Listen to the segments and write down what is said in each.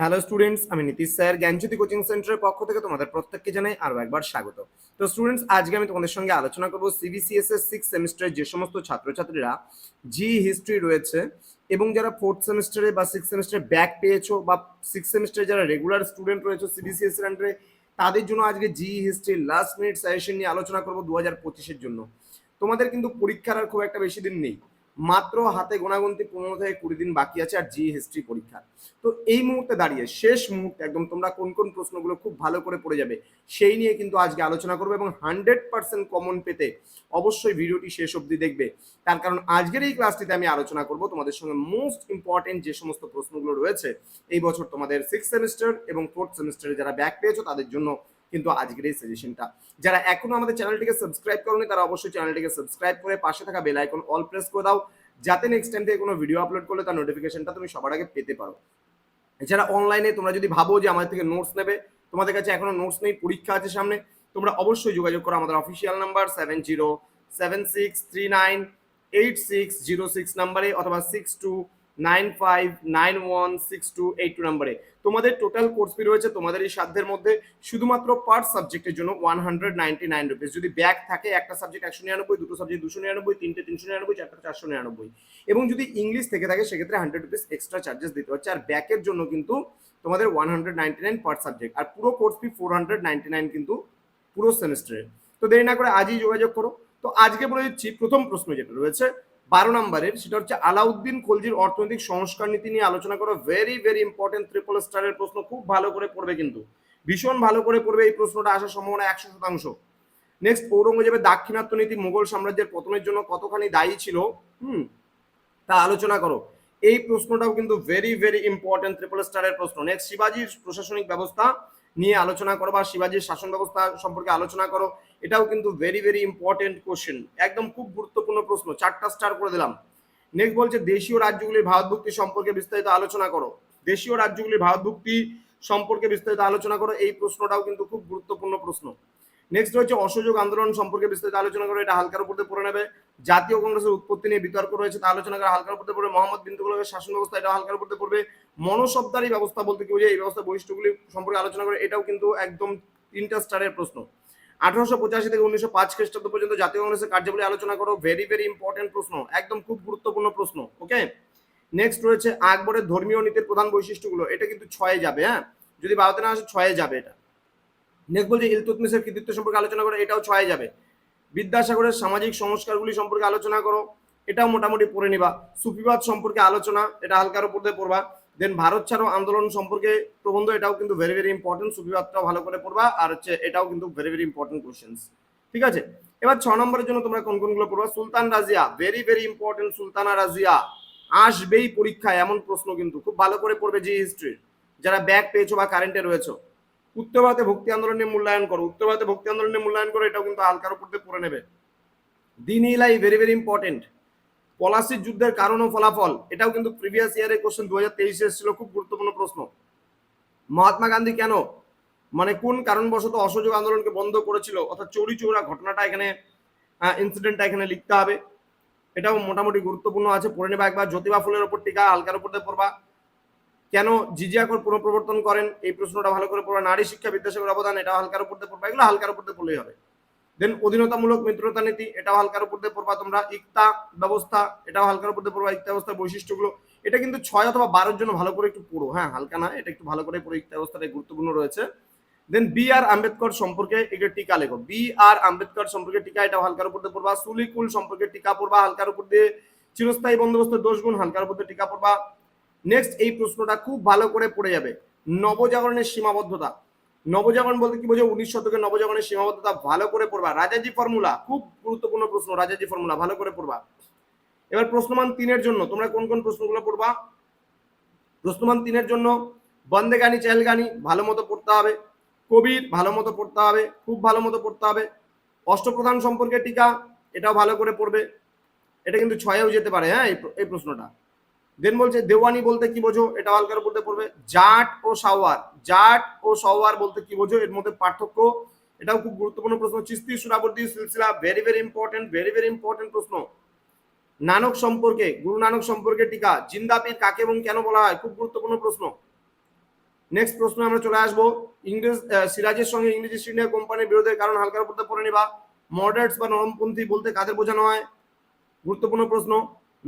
Hello students আমি Nitish sir. জ্ঞানজ্যোতি coaching সেন্টারের পক্ষ থেকে তোমাদের প্রত্যেককে জানাই আরও একবার স্বাগত। তো স্টুডেন্টস আজকে আমি তোমাদের সঙ্গে আলোচনা করব সিবিসিএস এর সিক্স সেমিস্টারের যে সমস্ত ছাত্রছাত্রীরা জি হিস্ট্রি রয়েছে এবং যারা ফোর্থ সেমিস্টারে বা সিক্স সেমিস্টারে ব্যাক পেয়েছ বা সিক্স সেমিস্টারে যারা রেগুলার স্টুডেন্ট রয়েছে সিবিসিএস এর আন্ডারে তাদের জন্য আজকে জি হিস্ট্রি লাস্ট মিনিট সাজেশন নিয়ে আলোচনা করব দু হাজার পঁচিশের জন্য। তোমাদের কিন্তু পরীক্ষার আর খুব একটা বেশি দিন নেই। মাত্র হাতে গোনাগুনতি পনেরো থেকে কুড়ি দিন বাকি আছে আর জি হিস্ট্রি পরীক্ষা তো এই মুহূর্তে দাঁড়িয়ে, শেষ মুহূর্তে একদম তোমরা কোন কোন প্রশ্নগুলো খুব ভালো করে পড়ে যাবে, সেই নিয়ে কিন্তু আজকে আলোচনা করব এবং হান্ড্রেড পার্সেন্ট কমন পেতে অবশ্যই ভিডিওটি শেষ অবধি দেখবে। তার কারণ আজকের এই ক্লাসটিতে আমি আলোচনা করব তোমাদের সঙ্গে মোস্ট ইম্পর্টেন্ট যে সমস্ত প্রশ্নগুলো রয়েছে, এই বছর তোমাদের সিক্স সেমিস্টার এবং ফোর্থ সেমিস্টারে যারা ব্যাক পেয়েছ তাদের জন্য কিন্তু আজকের এই সাজেশনটা যারা এখনও আমাদের চ্যানেলটিকে সাবস্ক্রাইব করনি, তারা অবশ্যই চ্যানেলটিকে সাবস্ক্রাইব করে পাশে থাকা বেল আইকন অল প্রেস করে দাও, যাতে নেক্সট টাইম থেকে কোনো ভিডিও আপলোড করলে তার নোটিফিকেশনটা তুমি সবার আগে পেতে পারো। এছাড়া অনলাইনে তোমরা যদি ভাবো যে আমাদের থেকে নোটস নেবে, তোমাদের কাছে এখনও নোটস নেই, পরীক্ষা আছে সামনে, তোমরা অবশ্যই যোগাযোগ করো আমাদের official number seven zero seven six three nine eight six zero six নাম্বারে অথবা six two nine five nine one six two eight two নাম্বারে। তোমাদের টোটাল কোর্স ফি রয়েছে তোমাদের এই সাধ্যের মধ্যে শুধুমাত্র পার সাবজেক্টের জন্য one hundred ninety nine rupees যদি ব্যাক থাকে, একটা সাবজেক্ট একশো নিরানব্বই, দুটো সাবজেক্ট দুশো নিরানব্বই, তিনটে তিনশো নিরানব্বই, চারটা চারশো নিরানব্বই। এবং যদি ইংলিশ থেকে থাকে, সেক্ষেত্রে হান্ড্রেড রুপিস এক্সট্রা চার্জেস দিতে হচ্ছে। আর ব্যাকের জন্য কিন্তু তোমাদের one hundred ninety nine per subject আর পুরো course fee four hundred ninety nine কিন্তু পুরো সেমিস্টারে তো দেরি না করে আজই যোগাযোগ করো। তো আজকে বলে দিচ্ছি, প্রথম প্রশ্ন যেটা রয়েছে বারো নম্বরের, সেটা হচ্ছে আলাউদ্দিন খলজির অর্থনৈতিক সংস্কার নীতি নিয়ে আলোচনা করো। ভেরি ভেরি ইম্পর্টেন্ট ট্রিপল স্টারের প্রশ্ন খুব ভালো করে পড়বে কিন্তু। ভীষণ ভালো করে পড়বে এই প্রশ্নটা, আসার সম্ভাবনা একশো শতাংশ। নেক্সট ঔরঙ্গজেবের দাক্ষিণাত্য নীতি মুঘল সাম্রাজ্যের পতনের জন্য কতখানি দায়ী ছিল? হুম, তা আলোচনা করো। এই প্রশ্নটাও কিন্তু ভেরি ভেরি ইম্পর্টেন্ট ট্রিপল স্টারের প্রশ্ন। নেক্সট শিবাজির প্রশাসনিক ব্যবস্থা। নিয়ে আলোচনা করো বা শিবাজির শাসন ব্যবস্থা সম্পর্কে আলোচনা করো, এটাও কিন্তু ভেরি ভেরি ইম্পর্টেন্ট কোশ্চেন একদম খুব গুরুত্বপূর্ণ প্রশ্ন, চারটা স্টার করে দিলাম। নেক্সট বলছে, দেশীয় রাজ্যগুলির ভারতভুক্তি সম্পর্কে বিস্তারিত আলোচনা করো। দেশীয় রাজ্যগুলির ভারতভুক্তি সম্পর্কে বিস্তারিত আলোচনা করো, এই প্রশ্নটাও কিন্তু খুব গুরুত্বপূর্ণ প্রশ্ন। নেক্সট রয়েছে অসহযোগ আন্দোলন সম্পর্কে বিস্তারিত আলোচনা করে এটা হালকার উপর পড়ে নেবে। জাতীয় কংগ্রেসের উৎপত্তি নিয়ে বিতর্ক রয়েছে, তা আলোচনা করে হালকার উপর পড়বে। মোহাম্মদ বিন তুগলকের শাসন ব্যবস্থা এটা হালকার উপর পড়বে। মনসবদারি ব্যবস্থা বলতে কি বোঝায়? এই ব্যবস্থা বৈশিষ্ট্যগুলি সম্পর্কে আলোচনা করে, এটাও কিন্তু একদম তিনটা স্টারের প্রশ্ন। আঠারোশো পঁচাশি থেকে উনিশশো পাঁচ খ্রিস্টাব্দ পর্যন্ত জাতীয় কংগ্রেসের কার্যাবলী আলোচনা করো ভেরি ভেরি ইম্পর্টেন্ট প্রশ্ন, একদম খুব গুরুত্বপূর্ণ প্রশ্ন ওকে নেক্সট রয়েছে আকবরের ধর্মীয় নীতির প্রধান বৈশিষ্ট্যগুলো, এটা কিন্তু ছয়ে যাবে হ্যাঁ? যদি ভারতে না আসে, ছয়ে যাবে এটা। নেক্সট বলছে ইলতুতমিসের কৃতিত্ব সম্পর্কে আলোচনা করো, এটাও ছয়ে যাবে। বিদ্যাসাগরের সামাজিক সংস্কারগুলি সম্পর্কে আলোচনা করো, এটাও মোটামুটি পড়ে নিবা। সুফিবাদ সম্পর্কে আলোচনা, এটা হালকার উপর দিয়ে পড়বা। দেন ভারত ছাড়ো আন্দোলন সম্পর্কে প্রবন্ধ, এটাও কিন্তু ভেরি ভেরি ইম্পর্টেন্ট সুফিবাদটাও ভালো করে পড়বা। আর হচ্ছে, এটাও কিন্তু ভেরি ভেরি ইম্পর্টেন্ট কোশ্চেন্স ঠিক আছে? এবার ছ নম্বরের জন্য তোমরা কোন কোনগুলো পড়বা? Sultan Razia very very important Sultana Razia. আসবেই পরীক্ষায়, এমন প্রশ্ন কিন্তু। খুব ভালো করে পড়বে জি হিস্ট্রি যারা ব্যাক পেয়েছ বা কারেন্টে রয়েছো। উত্তর ভারতে ভক্তি আন্দোলনের মূল্যায়ন করো। উত্তর ভারতে ভক্তি আন্দোলনের মূল্যায়ন করো, এটাও কিন্তু হালকার উপর দিয়ে পড়ে নেবে। দিন ইলাই ভেরি ভেরি ইম্পর্টেন্ট পলাশির যুদ্ধের কারণ ও ফলাফল, এটাও কিন্তু প্রিভিয়াস ইয়ারের কোশ্চেন দু হাজার তেইশে এসেছিল খুব গুরুত্বপূর্ণ প্রশ্ন। মহাত্মা গান্ধী কেন? মানে কোন কারণবশত অসহযোগ আন্দোলনকে বন্ধ করেছিল? অর্থাৎ চৌরি চৌরা ঘটনাটা এখানে ইনসিডেন্টটা এখানে লিখতে হবে। এটাও মোটামুটি গুরুত্বপূর্ণ আছে, পড়ে নেবা একবার। জ্যোতিবা ফুলের ওপর টিকা, হালকার উপর দিয়ে পড়বা। কেন জিজিয়াকর পুনঃপ্রবর্তন করেন? এই প্রশ্নটা ভালো করে পড়বা। নারী শিক্ষা বিদ্যাসাগর অবদান এটা হালকার উপর দিয়ে পড়বা। এগুলো হালকার উপর দিয়ে পড়লেই হবে। দেন অধীনতামূলক মিত্রতা নীতি, এটাও হালকার উপর দিয়ে পড়বা তোমরা। ইকতা ব্যবস্থা, এটাও হালকার উপর দিয়ে পড়বা। ইকতা ব্যবস্থার বৈশিষ্ট্যগুলো, এটা কিন্তু ছয় অথবা বারোর জন্য ভালো করে একটু পড়ো। হ্যাঁ হালকা না, এটা একটু ভালো করে পড়ো। ইকতা ব্যবস্থাটা গুরুত্বপূর্ণ রয়েছে। দেন বি আর আম্বেদকর সম্পর্কে একটা টিকা লেখো। বি আর আম্বেদকর সম্পর্কে টিকা এটা হালকার উপর দিয়ে পড়বা। সুলিকুল সম্পর্কে টিকা পড়বা, হালকার উপর দিয়ে চিরস্থায়ী বন্দোবস্তের দোষগুণ হালকার উপর দিয়ে টিকা পড়বা। নেক্সট এই প্রশ্নটা খুব ভালো করে পড়ে যাবে। নবজাগরণের সীমাবদ্ধতা। নবজাগরণ বলতে কি বোঝো উনিশ শতকের নবজাগরণের সীমাবদ্ধতা ভালো করে পড়বা। রাজাজি ফর্মুলা খুব গুরুত্বপূর্ণ প্রশ্ন, রাজাজি ফর্মুলা ভালো করে পড়বা। এবার প্রশ্নমান তিনের জন্য, তোমরা কোন কোন প্রশ্নগুলো পড়বা? প্রশ্নমান তিনের জন্য, বন্দে গানি, চেহেল গানি, ভালো মতো পড়তে হবে। কবির, ভালো মতো পড়তে হবে। খুব ভালো মতো পড়তে হবে। অষ্টপ্রধান সম্পর্কে টিকা, এটাও ভালো করে পড়বে। এটা কিন্তু ছয়েও যেতে পারে হ্যাঁ এই প্রশ্নটা। দেন বলছে, দেওয়ানি বলতে কি বোঝো? এটা হালকার উপর পড়বে। জাট ও সাওয়ার। জাট ও সাওয়ার বলতে কি বোঝো? এর মধ্যে পার্থক্য, এটাও খুব গুরুত্বপূর্ণ প্রশ্ন। চিস্তি, সুরাবর্তী, সিলসিলা very very important very very important প্রশ্ন। নানক সম্পর্কে, গুরু নানক সম্পর্কে টিকা জিন্দাপির কাকে এবং কেন বলা হয়? খুব গুরুত্বপূর্ণ প্রশ্ন। নেক্সট প্রশ্ন আমরা চলে আসব। ইংরেজ সিরাজের সঙ্গে ইংরেজ ইস্ট ইন্ডিয়া কোম্পানির বিরোধের কারণ হালকার উপর পড়ে নিবা। মডারেটস বা নরমপন্থী বলতে কাদের বোঝানো হয়? গুরুত্বপূর্ণ প্রশ্ন।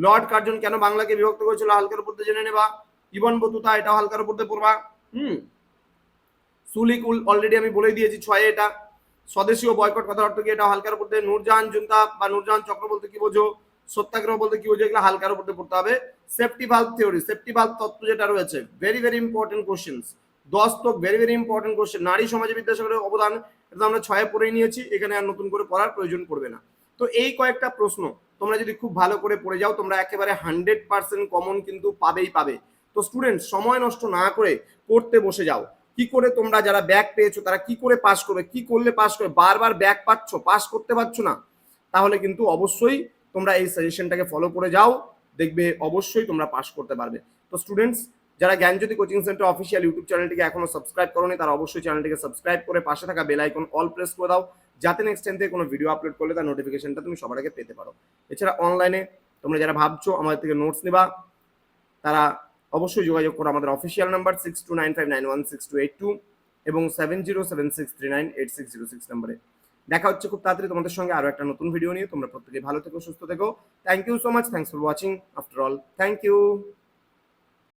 লর্ড কার্জন কেন বাংলাকে বিভক্ত করেছিল? হালকার উপর জেনে নেবা। ইবন বতুতা, এটাও হালকার উপর পড়বা। হুম। সুলিক উল অলরেডি আমি বলে দিয়েছি ছয়ে এটা। স্বদেশীয় বয়কট কথার অর্থ কি? এটা হালকার উপর নূরজাহান জুনতা বা নূরজাহান চক্র বলতে কি বোঝো? সত্যাগ্রহ বলতে কি বোঝো? এগুলো হালকার উপর পড়তে হবে। Safety valve theory safety valve তত্ত্ব যেটা রয়েছে ভেরি ভেরি ইম্পর্টেন্ট কোশ্চেন্স দশ তো ভেরি ভেরি ইম্পর্টেন্ট কোশ্চেন নারী সমাজে বিদ্যাসাগরের অবদান, এটা আমরা ছয়ে পড়েই নিয়েছি। এখানে আর নতুন করে পড়ার প্রয়োজন পড়বে না। তো এই কয়েকটা প্রশ্ন। তোমরা যদি খুব ভালো করে পড়ে যাও, তোমরা একেবারে হান্ড্রেড পার্সেন্ট কমন কিন্তু পাবেই পাবে। তো স্টুডেন্ট সময় নষ্ট না করে পড়তে বসে যাও। কি করে তোমরা যারা ব্যাক পেয়েছ, তারা কি করে পাস করবে, কি করলে পাস করবে, বারবার ব্যাক পাচ্ছ পাস করতে পারছ না? তাহলে কিন্তু অবশ্যই তোমরা এই সাজেশনটাকে ফলো করে যাও, দেখবে অবশ্যই তোমরা পাস করতে পারবে। তো স্টুডেন্টস যারা Gyanjyoti coaching centre official YouTube চ্যানেলটিকে এখনও সাবস্ক্রাইব করোনি, তারা অবশ্যই চ্যানেলটিকে সাবস্ক্রাইব করে পাশে থাকা বেল আইকন অল প্রেস করে দাও। যাতে নেক্সট টাইম থেকে কোনো ভিডিও আপলোড করলে তার নোটিফিকেশনটা তুমি সবার আগে পেতে পারো। এছাড়া অনলাইনে তোমরা যারা ভাবছ আমাদের থেকে নোটস নিবা, তারা অবশ্যই যোগাযোগ করো আমাদের official number six two nine five nine one six two eight two এবং seven zero seven six three nine eight six zero six নাম্বারে দেখা হচ্ছে খুব তাড়াতাড়ি তোমাদের সঙ্গে আরও একটা নতুন ভিডিও নিয়ে। তোমরা প্রত্যেকে ভালো থেকো, সুস্থ থেকো। Thank you so much thanks for watching after all thank you